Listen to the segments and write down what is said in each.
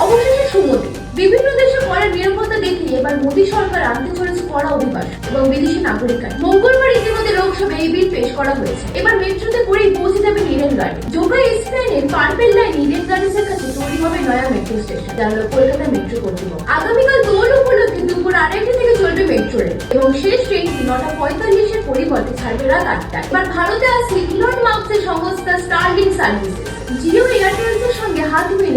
অবশেষে সুমতি, বিভিন্ন দেশে কড়া নিরাপত্তা দেখিয়ে এবার মোদী সরকার আনতে চলেছে কড়া অভিবাস এবং বিদেশি নাগরিক মঙ্গলবার ইতিমধ্যে লোকসভায় এই বিল পেশ করা হয়েছে। এবার মেট্রোতে করেই পৌঁছে যাবে ইডেন গার্ডেন যোগা এক্স লাইনের পার্পেল লাইন ইডেন গার্ডেন্সের কাছে তৈরি হবে নয়া মেট্রো স্টেশন জানালো কলকাতা মেট্রো কর্তৃপক্ষ। আগামীকাল দোল উপলক্ষে দুপুর আড়াইটা থেকে চলবে মেট্রো রেল এবং শেষ ট্রেনটি নটা পঁয়তাল্লিশের পরিবর্তে ছাড়বে রাত আটটায়। এবার ভারতে আসছে ইলন মার্কসের সংস্থা স্টারলিং সার্ভিসেস জিও এয়ারটেলস এর সঙ্গে হাত মিলে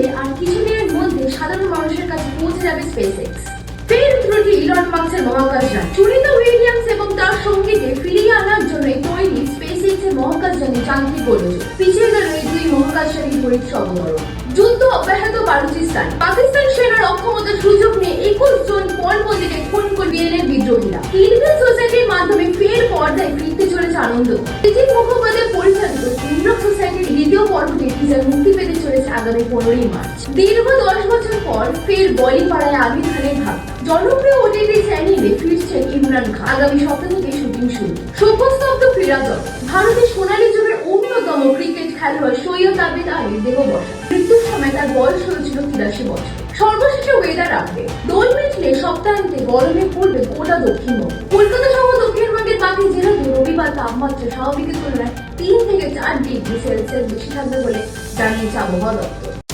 পৌঁছে যাবে স্পেস এক্স ফের ত্রুটি ইলন মার্কসের মহাকাশযান। সুনিতা উইলিয়ামস এবং তার সঙ্গীকে ফিরিয়ে আনার জন্য তৈরি স্পেস এক্সের মহাকাশযানে যান্ত্রিক গোলযোগ পিছিয়ে গেল এই দুই মহাকাশচারী পরীক্ষা অবতরণ যুদ্ধ অব্যাহত বালুচিস্তান পাকিস্তান সেনার অক্ষমতার সুযোগ নিয়ে একুশ জন পরপতিকে খুন করে বিএনএর বিদ্রোহীরা। কিলবিল সোসাইটির মাধ্যমে ফের পর্দায় ফিরতে চলেছে আনন্দ। প্রীতিক মুখোপাধ্যায় পরিচালিত কিংডম সোসাইটির দ্বিতীয় পর্বটি টিজার আগামী পনেরোই মার্চ। দীর্ঘ দশ বছর পর ফের বলিপাড়ায় আমির খানের ভাবনা জনপ্রিয় ওটিটি চ্যানেলে ফিরছেন ইমরান খান। আগামী সপ্তাহ থেকে শুটিং শুরু। শোকস্তব্ধ ক্রীড়া জগৎ ভারতের সোনালী যুগের অন্যতম ক্রিকেট খেলোয়াড় সৈয়দ আবিদ আলীর দেহ বসা। মৃত্যুর সময় তার বয়স হয়েছিল তিরাশি বছর। সর্বশেষে ওয়েদার আপডেট দোল মিটলে সপ্তাহান্তে গরমে পড়বে গোটা দক্ষিণবঙ্গ। তাপমাত্রা স্বাভাবিকের তুলনায় তিন থেকে চার ডিগ্রি সেলসিয়াস বেশি থাকবে বলে জানিয়েছে আবহাওয়া দপ্তর